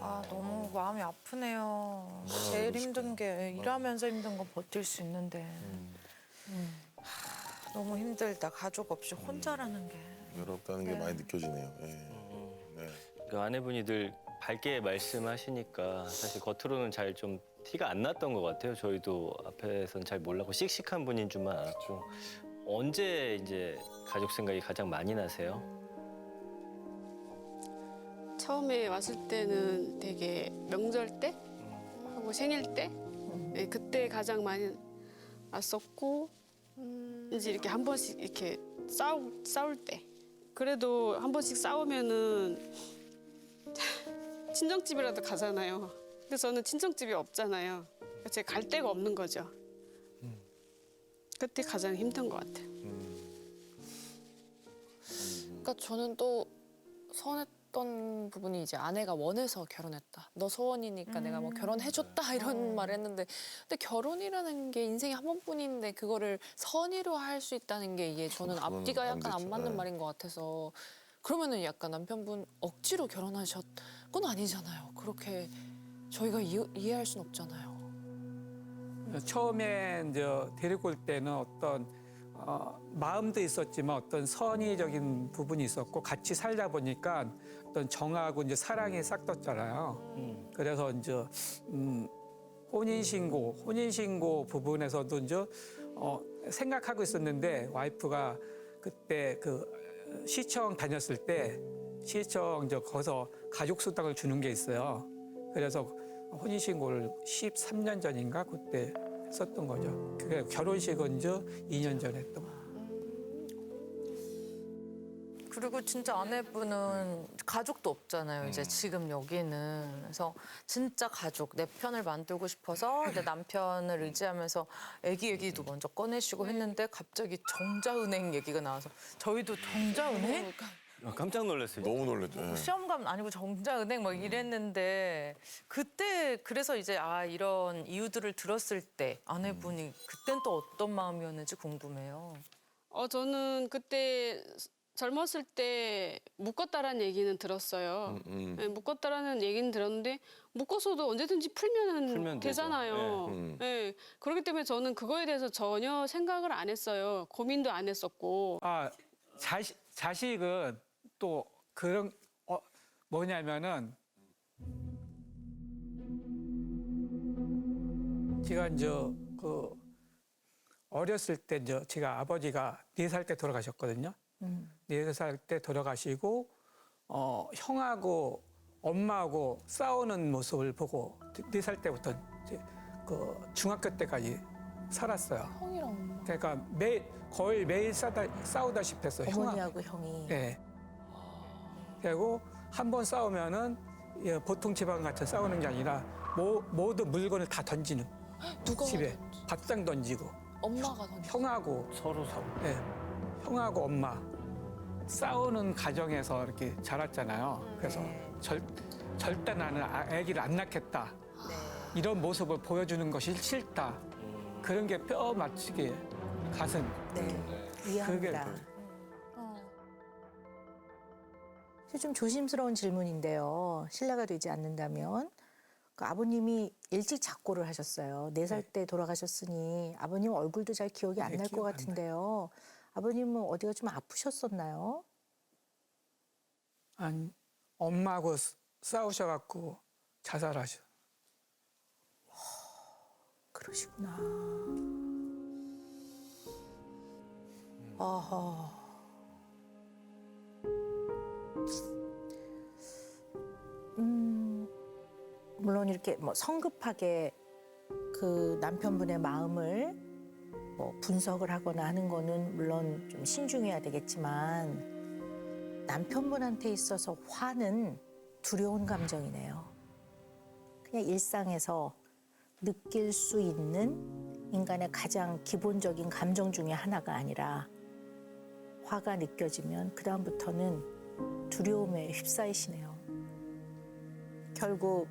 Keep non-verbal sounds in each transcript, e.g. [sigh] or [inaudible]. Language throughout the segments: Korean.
아 너무 마음이 아프네요. 제일 힘든 게 일하면서 힘든 건 버틸 수 있는데 음. 하, 너무 힘들다. 가족 없이 혼자라는 게. 외롭다는 게 네. 많이 느껴지네요. 예. 네. 그 아내분이 늘 밝게 말씀하시니까 사실 겉으로는 잘 좀 티가 안 났던 것 같아요. 저희도 앞에서는 잘 몰랐고 씩씩한 분인 줄만 알았죠. 언제 이제 가족 생각이 가장 많이 나세요? 처음에 왔을 때는 되게 명절 때 하고 생일 때 네, 그때 가장 많이 왔었고 이제 이렇게 한 번씩 이렇게 싸우, 싸울 때 그래도 한 번씩 싸우면은 친정집이라도 가잖아요. 근데 저는 친정집이 없잖아요. 제가 갈 데가 없는 거죠. 그때 가장 힘든 것 같아요. 그러니까 저는 또 서운했 던 부분이 이제 아내가 원해서 결혼했다. 너 소원이니까 내가 뭐 결혼해줬다 이런 말을 했는데 근데 결혼이라는 게 인생에 한 번뿐인데 그거를 선의로 할 수 있다는 게 이게 저는 그건 앞뒤가 안 약간 안 되죠. 맞는 네. 말인 것 같아서 그러면은 약간 남편분 억지로 결혼하셨 건 아니잖아요. 그렇게 저희가 이, 이해할 순 없잖아요. 처음에 이제 데리고 올 때는 어떤 어, 마음도 있었지만 어떤 선의적인 부분이 있었고 같이 살다 보니까 어떤 정하고 이제 사랑이 싹 떴잖아요. 그래서 이제 음, 혼인 신고 혼인 신고 부분에서도 이제 어, 생각하고 있었는데 와이프가 그때 그 시청 다녔을 때 시청 이제 거기서 가족 수당을 주는 게 있어요. 그래서 혼인 신고를 13년 전인가 그때 했었던 거죠. 그게 결혼식은 이제 2년 전에 했던 거. 그리고 진짜 아내분은 가족도 없잖아요. 이제 지금 여기는 그래서 진짜 가족 내 편을 만들고 싶어서 이제 남편을 의지하면서 애기 얘기도 먼저 꺼내시고 했는데 갑자기 정자은행 얘기가 나와서 저희도 정자은행 아, 깜짝 놀랐어요. 너무 놀랐죠. 예. 시험관 아니고 정자은행 막 이랬는데 그때 그래서 이제 아 이런 이유들을 들었을 때 아내분이 그땐 또 어떤 마음이었는지 궁금해요. 어, 저는 그때 젊었을 때 묶었다라는 얘기는 들었어요. 음, 음. 네, 묶었다라는 얘기는 들었는데 묶어서도 언제든지 풀면은 풀면 되죠. 되잖아요. 네. 음. 네, 그렇기 때문에 저는 그거에 대해서 전혀 생각을 안 했어요. 고민도 안 했었고. 아 자식 자식은 또 그런 어 뭐냐면은 제가 이제 그 어렸을 때 이제 제가 아버지가 네 살 때 돌아가셨거든요. 네 살 때 돌아가시고 어 형하고 엄마하고 싸우는 모습을 보고 네 살 때부터 이제 그 중학교 때까지 살았어요. 형이랑 엄마. 그러니까 매 거의 매일 싸다, 싸우다시피 했어요. 어머니하고 형이 예. 그리고 한 번 싸우면은 예, 보통 집안 같이 싸우는 게 아니라 모, 모든 물건을 다 던지는 [gasps] 누가 집에? 밥상 던지고 엄마가 던져. 형하고 서로 싸우. 예, 형하고 엄마 싸우는 가정에서 이렇게 자랐잖아요. 그래서 절, 절대 나는 아- 아기를 안 낳겠다. 이런 모습을 보여주는 것이 싫다. 그런 게 뼈 맞추게 가슴. 네 이해합니다. 좀 조심스러운 질문인데요. 신뢰가 되지 않는다면 그 아버님이 일찍 작고를 하셨어요. 네 살 때 돌아가셨으니 아버님 얼굴도 잘 기억이 안 네, 날것 기억 안 같은데요. 아버님은 어디가 좀 아프셨었나요? 아니, 엄마하고 싸- 싸우셔갖고 자살하셔. 그러시구나. 아하. 이렇게 뭐 성급하게 그 남편분의 마음을 뭐 분석을 하거나 하는 거는 물론 좀 신중해야 되겠지만 남편분한테 있어서 화는 두려운 감정이네요. 그냥 일상에서 느낄 수 있는 인간의 가장 기본적인 감정 중에 하나가 아니라 화가 느껴지면 그다음부터는 두려움에 휩싸이시네요. 결국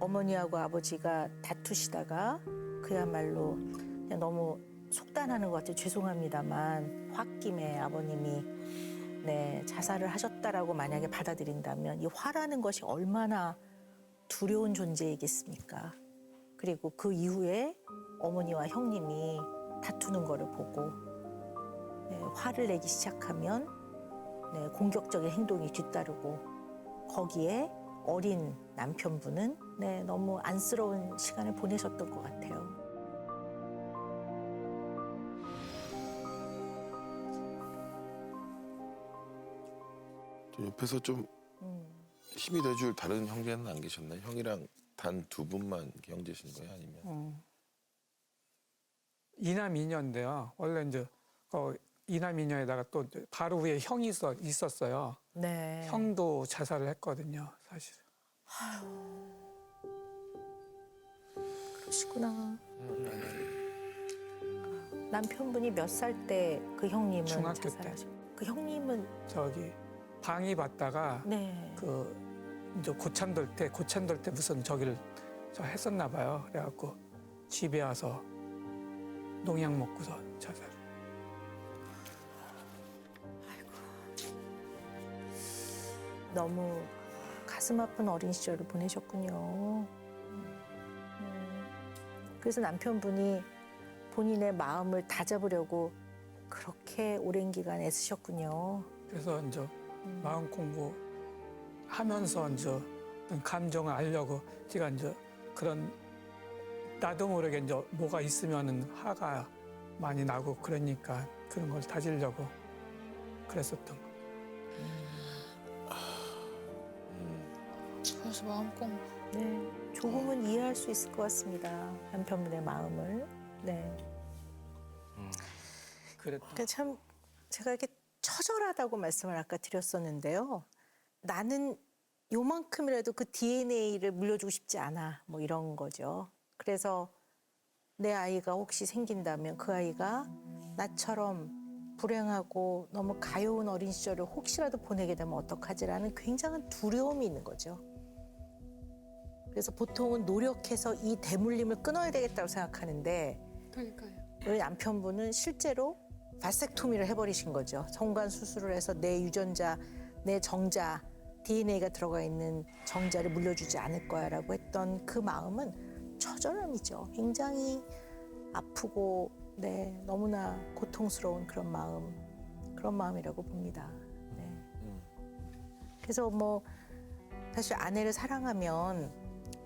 어머니하고 아버지가 다투시다가 그야말로 그냥 너무 속단하는 것 같아요. 죄송합니다만 홧김에 아버님이 네, 자살을 하셨다라고 만약에 받아들인다면 이 화라는 것이 얼마나 두려운 존재이겠습니까? 그리고 그 이후에 어머니와 형님이 다투는 거를 보고 네, 화를 내기 시작하면 네, 공격적인 행동이 뒤따르고 거기에 어린 남편분은 네, 너무 안쓰러운 시간을 보내셨던 것 같아요. 저 옆에서 좀 힘이 돼줄 다른 형제는 안 계셨나요? 형이랑 단 두 분만 형제신 거예요? 아니면? 이남 이녀인데요. 원래 이제 어, 이남 이녀에다가 또 이제 바로 위에 형이 있어, 있었어요. 네. 형도 자살을 했거든요, 사실. 그러시구나. 남편분이 몇 살 때 그 형님은 중학교 때. 자살하셨- 그 형님은 저기 방이 받다가 네. 그 이제 고참 돌 때 고참 돌 때 무슨 저기를 저 했었나 봐요. 그래갖고 집에 와서 농약 먹고서 자살. 너무 가슴 아픈 어린 시절을 보내셨군요. 음. 그래서 남편분이 본인의 마음을 다잡으려고 그렇게 오랜 기간 애쓰셨군요. 그래서 이제 마음 공부 하면서 이제 어떤 감정을 알려고 제가 이제 그런 나도 모르게 이제 뭐가 있으면은 화가 많이 나고 그러니까 그런 걸 다지려고 그랬었던 거. 그래서 마음 공부. 네, 조금은 이해할 수 있을 것 같습니다. 남편분의 마음을. 네. 그랬 그러니까 참 제가 이렇게 처절하다고 말씀을 아까 드렸었는데요. 나는 요만큼이라도 그 DNA를 물려주고 싶지 않아. 뭐 이런 거죠. 그래서 내 아이가 혹시 생긴다면 그 아이가 나처럼 불행하고 너무 가여운 어린 시절을 혹시라도 보내게 되면 어떡하지라는 굉장한 두려움이 있는 거죠. 그래서 보통은 노력해서 이 대물림을 끊어야 되겠다고 생각하는데 그러니까요. 우리 남편분은 실제로 바섹토미를 해버리신 거죠. 성관 수술을 해서 내 유전자, 내 정자, DNA가 들어가 있는 정자를 물려주지 않을 거야라고 했던 그 마음은 처절함이죠. 굉장히 아프고 네 너무나 고통스러운 그런 마음, 그런 마음이라고 봅니다. 네. 그래서 뭐 사실 아내를 사랑하면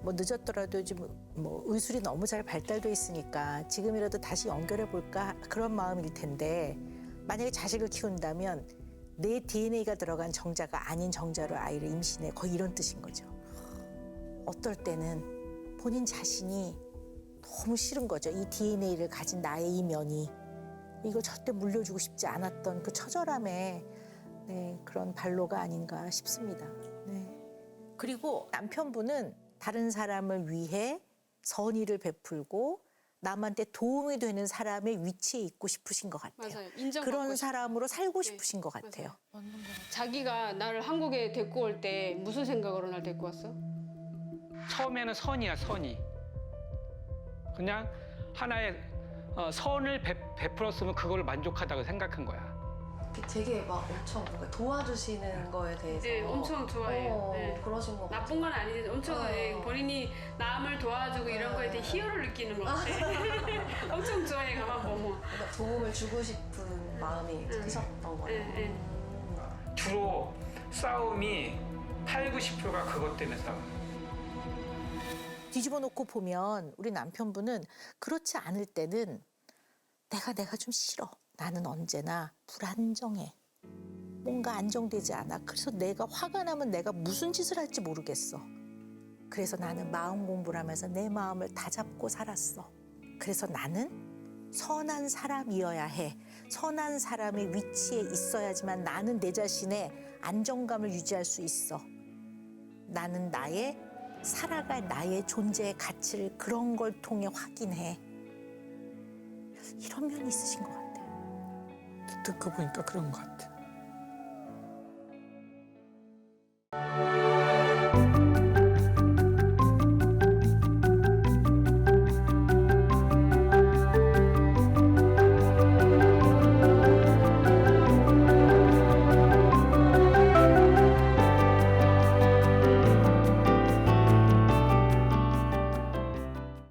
뭐 늦었더라도 지금 뭐 의술이 너무 잘 발달돼 있으니까 지금이라도 다시 연결해 볼까 그런 마음일 텐데 만약에 자식을 키운다면 내 DNA가 들어간 정자가 아닌 정자로 아이를 임신해 거의 이런 뜻인 거죠. 어떨 때는 본인 자신이 너무 싫은 거죠. 이 DNA를 가진 나의 이 면이 이거 절대 물려주고 싶지 않았던 그 처절함의 네, 그런 발로가 아닌가 싶습니다. 네. 그리고 남편분은 다른 사람을 위해 선의를 베풀고 남한테 도움이 되는 사람의 위치에 있고 싶으신 것 같아요. 맞아요. 그런 싶- 사람으로 살고 네, 싶으신 것 같아요. 맞아요. 자기가 나를 한국에 데리고 올 때 무슨 생각으로 날 데리고 왔어? 처음에는 선이야 선이. 그냥 하나의 어, 선을 베, 베풀었으면 그걸 만족하다고 생각한 거야. 되게 막 엄청 뭔가 도와주시는 거에 대해서 네, 엄청 좋아해요. 어, 네. 그러신 것 같아요. 나쁜 건 아니지. 엄청 어. 예, 본인이 남을 도와주고 이런 거에 대해 희열을 느끼는 것 같아. [laughs] [laughs] 엄청 좋아해 가만 보면. 뭔가 도움을 주고 싶은 마음이 크셨던 거예요. 예, 예. 주로 싸움이 8, 90%가 그것 때문에 싸워. 뒤집어 놓고 보면 우리 남편분은 그렇지 않을 때는 내가 내가 좀 싫어. 나는 언제나 불안정해. 뭔가 안정되지 않아. 그래서 내가 화가 나면 내가 무슨 짓을 할지 모르겠어. 그래서 나는 마음 공부를 하면서 내 마음을 다잡고 살았어. 그래서 나는 선한 사람이어야 해. 선한 사람의 위치에 있어야지만 나는 내 자신의 안정감을 유지할 수 있어. 나는 나의 살아갈 나의 존재의 가치를 그런 걸 통해 확인해. 이런 면이 있으신 것 같아요. 듣고 보니까 그런 것 같아.